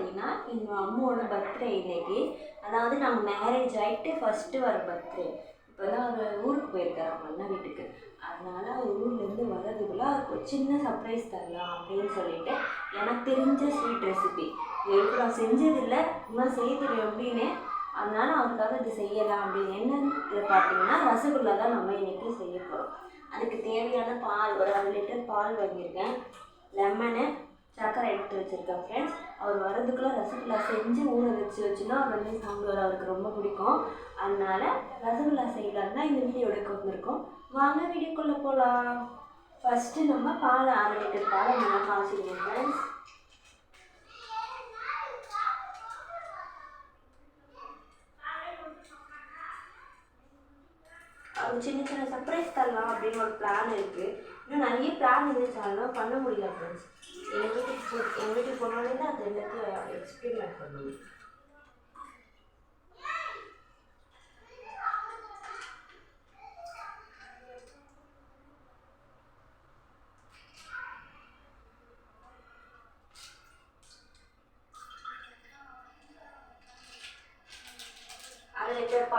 பார்த்தீங்கன்னா எங்கள் அம்மாவோட பர்த்டே இன்னைக்கு. அதாவது நாங்கள் மேரேஜ் ஆகிட்டு ஃபஸ்ட்டு வர பர்த்டே இப்போ தான் அவர் ஊருக்கு போயிருக்காரு அவங்க அண்ணன் வீட்டுக்கு. அதனால் அவர் ஊர்லேருந்து வர்றதுக்குள்ள ஒரு சின்ன சர்ப்ரைஸ் தரலாம் அப்படின்னு சொல்லிட்டு எனக்கு தெரிஞ்ச ஸ்வீட் ரெசிபி இதுக்கு நான் செஞ்சதில்லை. இன்னும் செய்ய தெரியும் அப்படின்னு. அதனால அவருக்காக இது செய்யலாம் அப்படின்னு. என்னன்னு பார்த்தீங்கன்னா ரசகுல்லா தான் நம்ம இன்னைக்கு செய்ய போகிறோம் அதுக்கு தேவையான பால் ஒரு அரை லிட்டர் பால் வாங்கியிருக்கேன். லெமனு சர்க்கரை எடுத்து வச்சுருக்கேன் ஃப்ரெண்ட்ஸ் அவர் வரதுக்குள்ளே ரசகுல்லா செஞ்சு ஊற வச்சு வச்சுன்னா அவர் வந்து சாப்பிடுவார் அவருக்கு ரொம்ப பிடிக்கும். அதனால ரசகுல்லா செய்யலாம் தான் இந்த வீடியோ எடுக்க வந்திருக்கோம் வாங்க வீடியோக்குள்ளே போகலாம் ஃபஸ்ட்டு நம்ம பாலை அரை லிட்டர் பாலை நல்லா காய்ச்சிடுவோம் ஃப்ரெண்ட்ஸ் சின்ன சின்ன சர்ப்ரைஸ் தரலாம் அப்படின்னு ஒரு பிளான் இருக்குது இன்னும் நிறைய பிளான் இருந்துச்சாலும் பண்ண முடியல ஃப்ரெண்ட்ஸ் எங்கள் வீட்டுக்கு எங்கள் வீட்டுக்கு போனாலே தான் அது எல்லாத்தையும் எக்ஸ்பெரிமெண்ட் பண்ணணும்.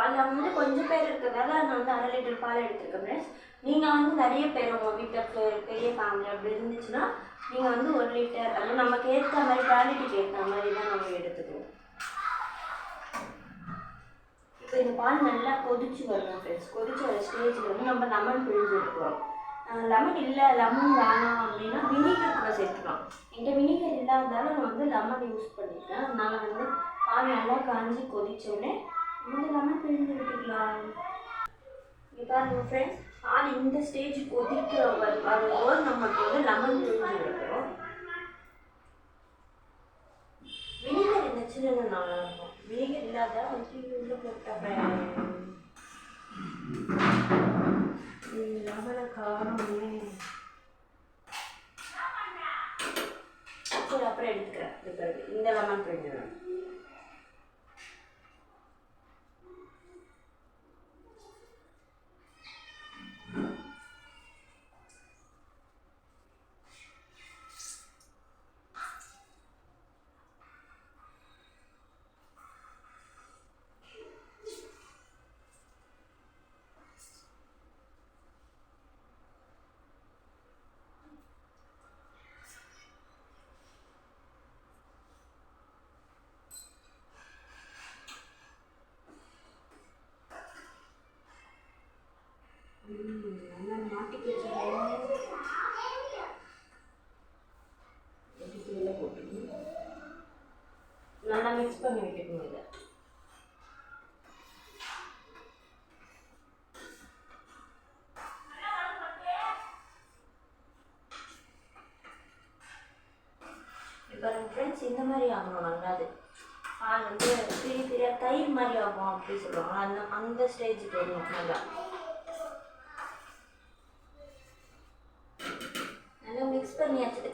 அரை பால் வந்து கொஞ்சம் பேர் இருக்கிறதால நான் வந்து அரை லிட்டர் பால் எடுத்துருக்கேன் ஃப்ரெண்ட்ஸ் நீங்கள் வந்து நிறைய பேர் உங்கள் வீட்டில் பெரிய ஃபேமிலி அப்படி இருந்துச்சுன்னா நீங்கள் வந்து ஒரு லிட்டர் அது நமக்கு ஏற்ற மாதிரி குவாலிட்டிக்கு ஏற்ற மாதிரி தான் நம்ம எடுத்துக்கணும் இப்போ இந்த பால் நல்லா கொதிச்சு வரணும் ஃப்ரெண்ட்ஸ் கொதிச்சு வர ஸ்டேஜில் வந்து நம்ம லெமன் பிழிஞ்சு எடுக்கிறோம். லெமன் இல்லை லெமன் வேணாம் அப்படின்னா வினிகர் கூட சேர்த்துக்கலாம். என்கிட்ட வினிகர் இல்லாததால நான் வந்து லெமன் யூஸ் பண்ணிக்கிறேன். அதனால வந்து பால் நல்லா காஞ்சி கொதிச்ச முதலாமல் வந்து விட்டுக்கலாம் இங்கே பாருங்க ஃப்ரெண்ட்ஸ் பால் இந்த ஸ்டேஜ் கொதிக்க வரும்போது நமக்கு வந்து லெமன் பிரிஞ்சு விடுறோம் வினிகர் இருந்துச்சுன்னு இன்னும் நல்லா இருக்கும். வினிகர் இல்லாத வந்து உள்ள போட்ட லெமன காரமே அப்புறம் எடுத்துக்கிறேன். இந்த லெமன் பிழிஞ்சிடணும் நல்லா மாட்டிக்க வச்சுருக்கேன் எடுத்து உள்ள போட்டுக்கணும் நல்லா மிக்ஸ் பண்ணி விட்டுக்கணும் இதை இப்போ ஃப்ரெண்ட்ஸ் இந்த மாதிரி ஆகணும் நல்லா அது பால் வந்து பெரிய பெரிய தயிர் மாதிரி ஆகும் அப்படி சொல்லுவாங்க அந்த அந்த ஸ்டேஜுக்கு வரணும் நல்லா நல்லா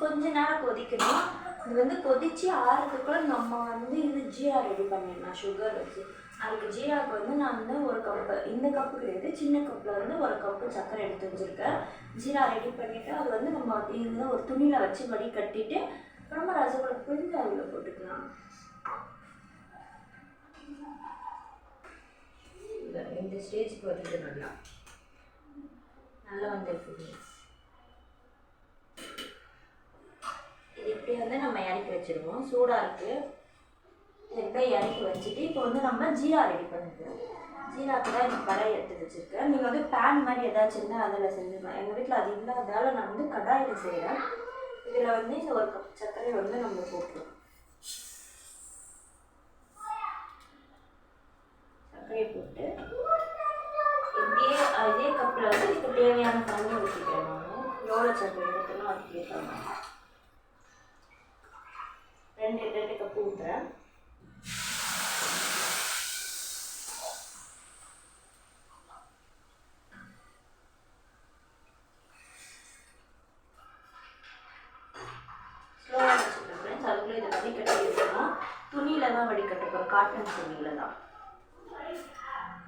கொஞ்ச நேரம் கொதிக்கணும். இது வந்து கொதிச்சு ஆறுறதுக்குள்ள நம்ம வந்து இது ஜீரா ரெடி பண்ணிடலாம். சுகர் வச்சு. அதுக்கு ஜீராவுக்கு வந்து நான் வந்து ஒரு கப்பு இந்த கப்பு கிடையாது. சின்ன கப்பில் வந்து ஒரு கப்பு சர்க்கரை எடுத்து வச்சுருக்கேன். ஜீரா ரெடி பண்ணிவிட்டு அது வந்து நம்ம இது ஒரு துணியில் வச்சு வடி கட்டிட்டு அப்புறமா ரசகுல்லா புரிஞ்சு அதில் போட்டுக்கலாம். இந்த ஸ்டேஜ் ஸ்டேஜ்க்கு வருது நல்லா நல்லா வந்துருக்கு இது இப்படி வந்து நம்ம இறக்கி வச்சிருவோம். சூடாக இருக்குது இது இறக்கி வச்சுட்டு இப்போ வந்து நம்ம ஜீரா ரெடி பண்ணிக்கிறோம் ஜீராக்கு தான் எனக்கு கடாய் எடுத்து வச்சுருக்கேன். நீங்கள் வந்து பேன் மாதிரி ஏதாச்சும் இருந்தால் அதில் செஞ்சுக்கலாம். எங்கள் வீட்டில் அது இல்லாததால் நான் வந்து கடாயில் செய்கிறேன் இதில் வந்து இந்த ஒரு கப் சர்க்கரை வந்து நம்ம போட்டுருவோம். சர்க்கரையை போட்டு இப்படியே இதே கப்பில் வந்து இப்போ தேவையான தண்ணி ஊற்றிக்கிறேன் நான். எவ்வளோ சர்க்கரை எடுத்தணும் அதுக்கு ஏற்ற மாதிரி. ரெண்டு ரெண்டு கப்பு ஊற்றுறேன் ஃப்ரெண்ட்ஸ் அதுக்குள்ளே இதை வடிகட்டி எடுக்கணும் துணியில் தான் வடிகட்ட போகிறேன் காட்டன் துணியில் தான்.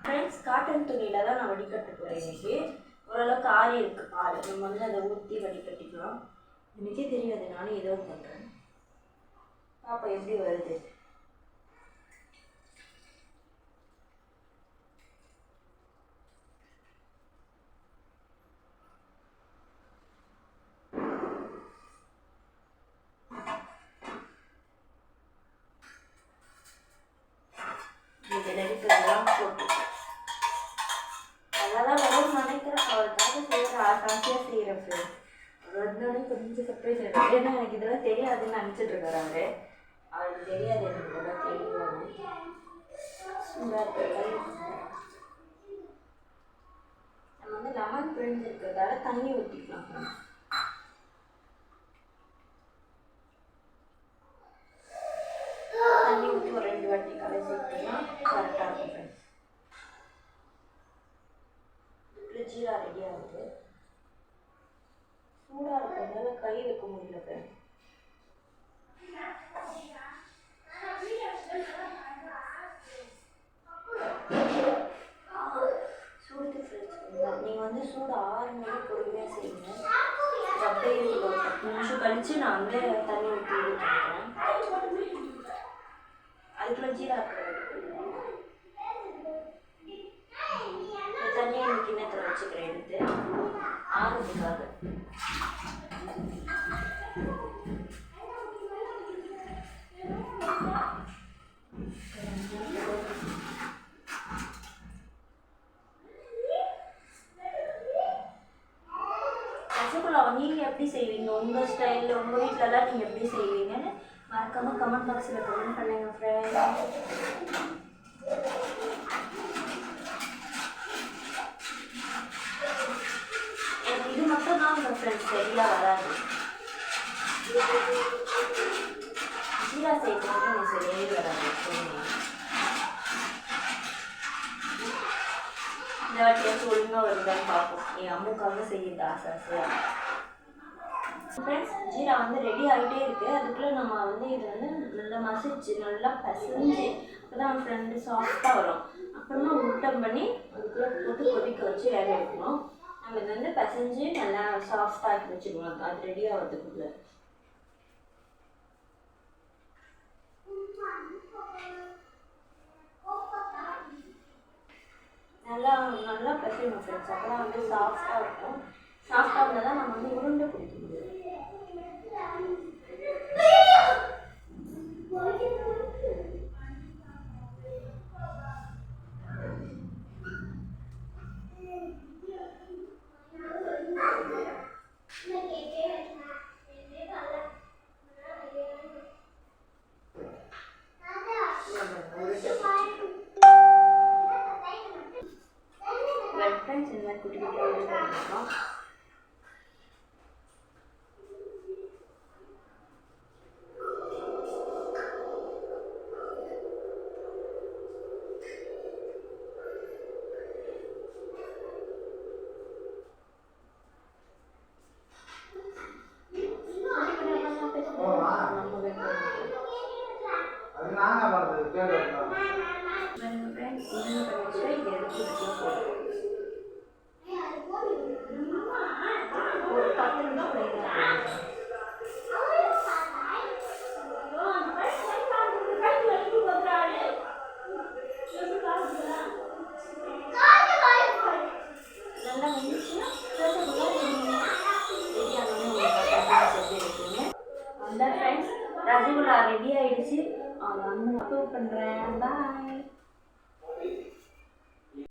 ஃப்ரெண்ட்ஸ் காட்டன் துணியில் தான் நான் வடிகட்ட போகிறேன் இன்னைக்கு. ஓரளவுக்கு ஆறி இருக்கு பால். நம்ம வந்து அதை ஊற்றி வடிகட்டிக்கலாம். எனக்கே தெரியாது. நானும் ஏதோ பண்ணுறேன் அப்போ எப்படி வருது? அதெல்லாம் கொஞ்சம் சர்ப்ரைஸ் ஏன்னா எனக்கு இதெல்லாம் தெரியாதுன்னு நினச்சிட்டு இருக்காரு அவரு. அவளுக்கு தெரியாது எனக்கு இதெல்லாம் தெரியும் சூடாக இருக்கு நம்ம வந்து லெமன் பிழிஞ்சிருக்கிறதால தண்ணி ஊற்றிக்கலாம் தண்ணி ஊற்றி ஒரு ரெண்டு வாட்டி கலசிட்டோம்னா கரெக்டாக இருக்கும் ஃப்ரெண்ட்ஸ் ரெடியாக ரெடி சூடாக இருக்கிறதுனால கை வைக்க முடியல ஃப்ரெண்ட் சூடு ஃப்ரெண்ட்ஸ் நீங்கள் வந்து சூடு ஆறு மணி பொறுமையாக செய்யுங்க அப்படியே பத்து நிமிஷம் கழிச்சு நான் வந்து தண்ணி ஊற்றி பண்ணுறேன் அதுக்குள்ள ஜீரா தண்ணியை இந்த கிண்ணத்தில் வச்சுக்கிறேன் எடுத்து. ஆறுறதுக்காக ரசகுல்லாவை நீங்கள் எப்படி செய்வீங்க? உங்கள் ஸ்டைலில் உங்கள் வீட்டிலலாம் நீங்கள் எப்படி செய்வீங்கன்னு மறக்காமல் கமெண்ட் பாக்ஸில் கமெண்ட் பண்ணுங்க ஃப்ரெண்ட் இது மட்டும் தான் உங்கள் ஃப்ரெண்ட்ஸ் சரியாக வராது. ஜீரா சேர்த்து மட்டும் எனக்கு சரியாகவே வராது. இந்த வாட்டி ஒழுங்காக வருதான்னு பார்ப்போம். என் அம்முக்காக செய்யுது ஆசை ஆசையாக ஃப்ரெண்ட்ஸ் ஜீரா வந்து ரெடி ஆகிட்டே இருக்குது அதுக்குள்ளே நம்ம வந்து இது வந்து நல்லா மசிச்சு நல்லா பசஞ்சு அப்போ தான் ஃப்ரெண்டு சாஃப்டாக வரும். அப்புறமா ஊட்டம் பண்ணி அதுக்குள்ளே போட்டு கொதிக்க வச்சு வேக வைக்கணும். நம்ம இது வந்து பசஞ்சு நல்லா சாஃப்டாக ஆக்கி வச்சுக்கணும் அது ரெடி ஆகிறதுக்குள்ளே. நல்லா நல்லா பிசையணும் ஃப்ரெண்ட்ஸ் அப்போ தான் வந்து சாஃப்டாக இருக்கும். சாஃப்டாக இருந்தால் தான் நம்ம வந்து உருண்டை பிடிக்க முடியும் வெல் ஃப்ரெண்ட்ஸ் இந்த மாதிரி குட்டி குட்டி உருண்டை பண்ணிக்கலாம் நம்ம வெட்டணும் அது நாங்க பேர் பண்ணுறேன் பாய்